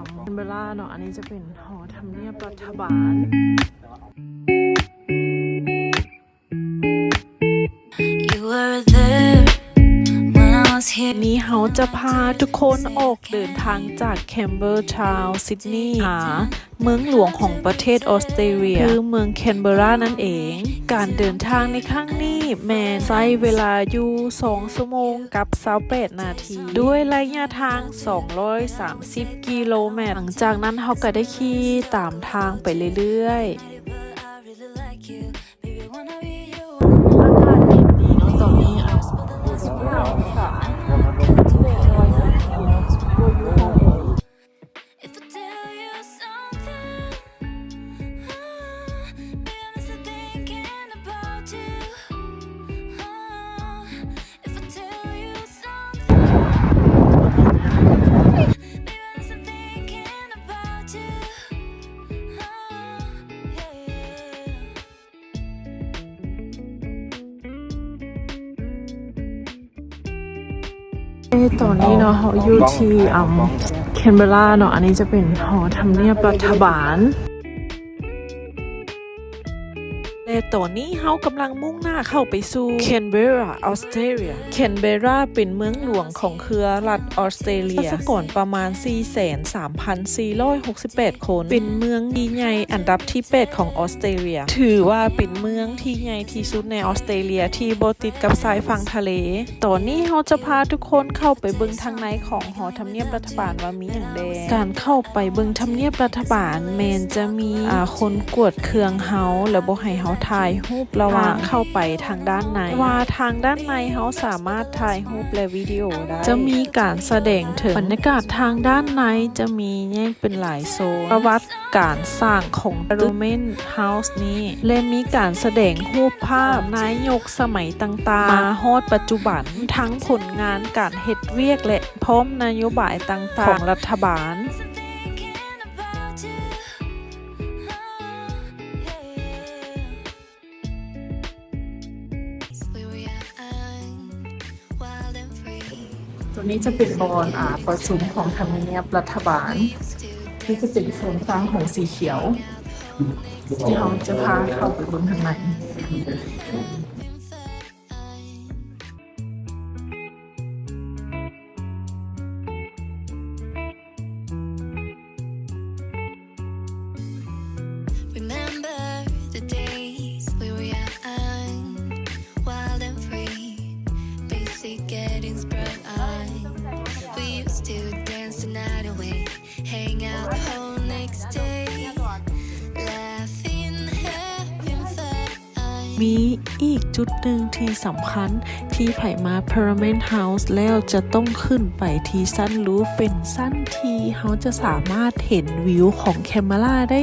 อัมแคนเบราเนาะอันนี้จะเป็นหอทำเนียบรัฐบาล จะพาทุกคนออกเดินทางจากแคนเบอร์ทาวน์ซิดนีย์หาเมืองหลวงของประเทศออสเตรเลีย คือเมืองแคนเบรานั่นเอง การเดินทางในครั้งนี้แมนใช้เวลาอยู่ 2 ชั่วโมงกับ28นาที ด้วยระยะทาง 230 กิโลเมตร หลังจากนั้นเขาก็ได้ขี่ตามทางไปเรื่อยๆ ตอนนี้เนาะเขาอยู่ที่อัมเคนเบราเนาะอันนี้จะเป็นหอทำเนียบรัฐบาล และตอนนี้เขากำลังมุ่งหน้าเข้าไปสู่แคนเบราออสเตรเลียแคนเบราเป็นเมืองหลวงของเครือรัฐออสเตรเลียประชากรประมาณ 43,468 คน เป็นเมืองที่ใหญ่อันดับที่ 8 ของออสเตรเลีย ถือว่าเป็นเมืองที่ใหญ่ที่สุดในออสเตรเลียที่บติดกับชายฝั่งทะเล ตอนนี้เราจะพาทุกคนเข้าไปเบึงทางในของหอทำเนียบรัฐบาลว่ามีอย่างแดงการเข้าไปเบึงทำเนียบรัฐบาลเมนจะมีอ่าคนกวดเครื่องเฮาแล้วบ่ให้เฮาถ่ายรูประหว่างเข้าไปทางด้านในว่าทางด้านในเฮาสามารถถ่ายรูปและวิดีโอได้จะมีการแสดงถึงบรรยากาศทางด้านในจะมีแยกเป็นหลายโซนประวัติการสร้างของ Parliament House นี้และมีการแสดงรูปภาพนายกสมัยต่างๆ มาฮอดปัจจุบันทั้งผลงานการเฮ็ดเวียกและพร้อมนโยบายต่างๆของรัฐบาล ตัวนี้จะเป็นบอลอ่าประชุมของทำเนียบรัฐบาลที่จะเป็นโครงสร้างของสีเขียวที่เขาจะพาเข้าไปบนทางใน night away, hang out มีอีกจุดหนึ่งที่สำคัญที่ไผ่มา Parliament House แล้วจะต้องขึ้นไปที่สั้นรูฟเป็นสั้นทีเขาจะสามารถเห็นวิวของแคมเมราได้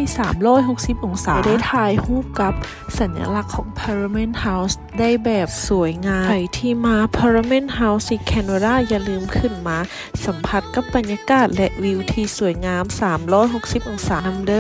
360 องศาได้ถ่ายรูปกับสัญลักษณ์ของ Parliament House ได้แบบสวยงาม ใครที่มา Parliament House ที่แคนาดาอย่าลืมขึ้นมา สัมผัสกับบรรยากาศและวิวที่สวยงาม 360 องศานำเด้อ